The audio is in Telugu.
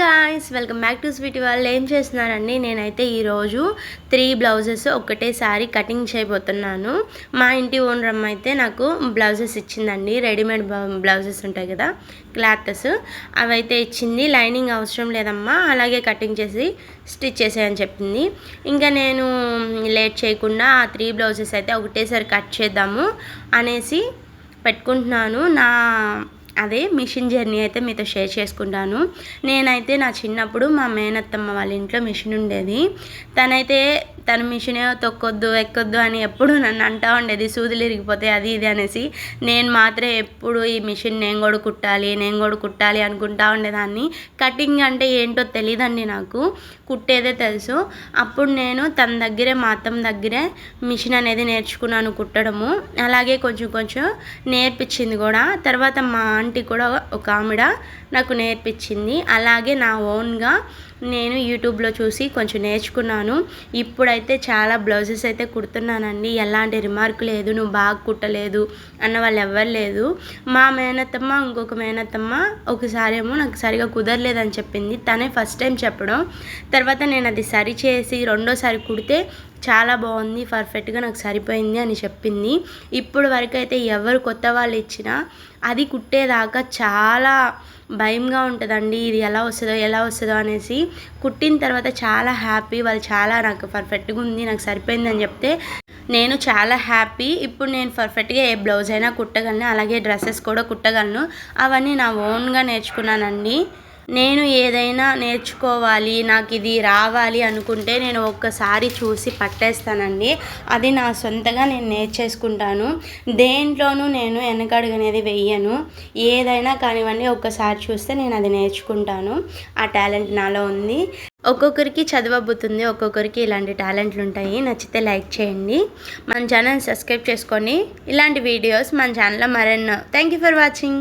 Guys welcome back to sweet వాళ్ళు ఏం చేస్తున్నారండి? నేనైతే ఈరోజు త్రీ బ్లౌజెస్ ఒకటేసారి కటింగ్ చేయబోతున్నాను. మా ఇంటి ఓనర్ అమ్మ అయితే నాకు బ్లౌజెస్ ఇచ్చిందండి. రెడీమేడ్ బ్లౌజెస్ ఉంటాయి కదా క్లాత్స్ అవైతే ఇచ్చింది. లైనింగ్ అవసరం లేదమ్మా అలాగే కటింగ్ చేసి స్టిచ్ చేసేయని చెప్పింది. ఇంకా నేను లేట్ చేయకుండా ఆ త్రీ బ్లౌజెస్ అయితే ఒకటేసారి కట్ చేద్దాము అనేసి పెట్టుకుంటున్నాను. నా అదే మిషన్ జర్నీ అయితే మీతో షేర్ చేసుకుంటాను. నేనైతే నా చిన్నప్పుడు మా మేనత్తమ్మ వాళ్ళ ఇంట్లో మిషన్ ఉండేది. తనైతే తన మిషనే తొక్కొద్దు ఎక్కొద్దు అని ఎప్పుడు నన్ను అంటూ ఉండేది. సూదులు ఇరిగిపోతే అది ఇది అనేసి నేను మాత్రం ఎప్పుడు ఈ మిషన్ నేను కూడా కుట్టాలి నేను కూడా కుట్టాలి అనుకుంటా ఉండేదాన్ని. కటింగ్ అంటే ఏంటో తెలియదండి నాకు. కుట్టేదే తెలుసు. అప్పుడు నేను తన దగ్గరే మా అత్తమ్మ దగ్గరే మిషన్ అనేది నేర్చుకున్నాను కుట్టడము. అలాగే కొంచెం కొంచెం నేర్పించింది కూడా. తర్వాత మా ఆంటీ కూడా ఒక ఆవిడ నాకు నేర్పించింది. అలాగే నా ఓన్గా నేను యూట్యూబ్లో చూసి కొంచెం నేర్చుకున్నాను. ఇప్పుడైతే చాలా బ్లౌజెస్ అయితే కుడుతున్నానండి. ఎలాంటి రిమార్క్ లేదు నువ్వు బాగా కుట్టలేదు అన్న వాళ్ళు ఎవ్వరు లేదు. మా మేనత్తమ్మ ఇంకొక మేనత్తమ్మ ఒకసారి ఏమో నాకు సరిగా కుదరలేదని చెప్పింది. తనే ఫస్ట్ టైం చెప్పడం. తర్వాత నేను అది సరి చేసి రెండోసారి కుడితే చాలా బాగుంది పర్ఫెక్ట్గా నాకు సరిపోయింది అని చెప్పింది. ఇప్పుడు వరకు అయితే ఎవరు కొత్త వాళ్ళు ఇచ్చినా అది కుట్టేదాకా చాలా భయంగా ఉంటుందండి. ఇది ఎలా వస్తుందో ఎలా వస్తుందో అనేసి కుట్టిన తర్వాత చాలా హ్యాపీ వాళ్ళు చాలా నాకు పర్ఫెక్ట్గా ఉంది నాకు సరిపోయింది అని చెప్తే నేను చాలా హ్యాపీ ఇప్పుడు నేను పర్ఫెక్ట్గా ఏ బ్లౌజ్ అయినా కుట్టగలను అలాగే డ్రెస్సెస్ కూడా కుట్టగలను. అవన్నీ నా ఓన్గా నేర్చుకున్నానండి. నేను ఏదైనా నేర్చుకోవాలి నాకు ఇది రావాలి అనుకుంటే నేను ఒక్కసారి చూసి పట్టేస్తానండి. అది నా సొంతగా నేను నేర్చేసుకుంటాను. దేంట్లోనూ నేను వెనకడుగనేది వెయ్యను. ఏదైనా కానివ్వండి ఒక్కసారి చూస్తే నేను అది నేర్చుకుంటాను. ఆ టాలెంట్ నాలో ఉంది. ఒక్కొక్కరికి చదవబోతుంది ఒక్కొక్కరికి ఇలాంటి టాలెంట్లు ఉంటాయి. నచ్చితే లైక్ చేయండి. మన ఛానల్ సబ్స్క్రైబ్ చేసుకొని ఇలాంటి వీడియోస్ మన ఛానల్లో మరెన్నో. Thank you for watching.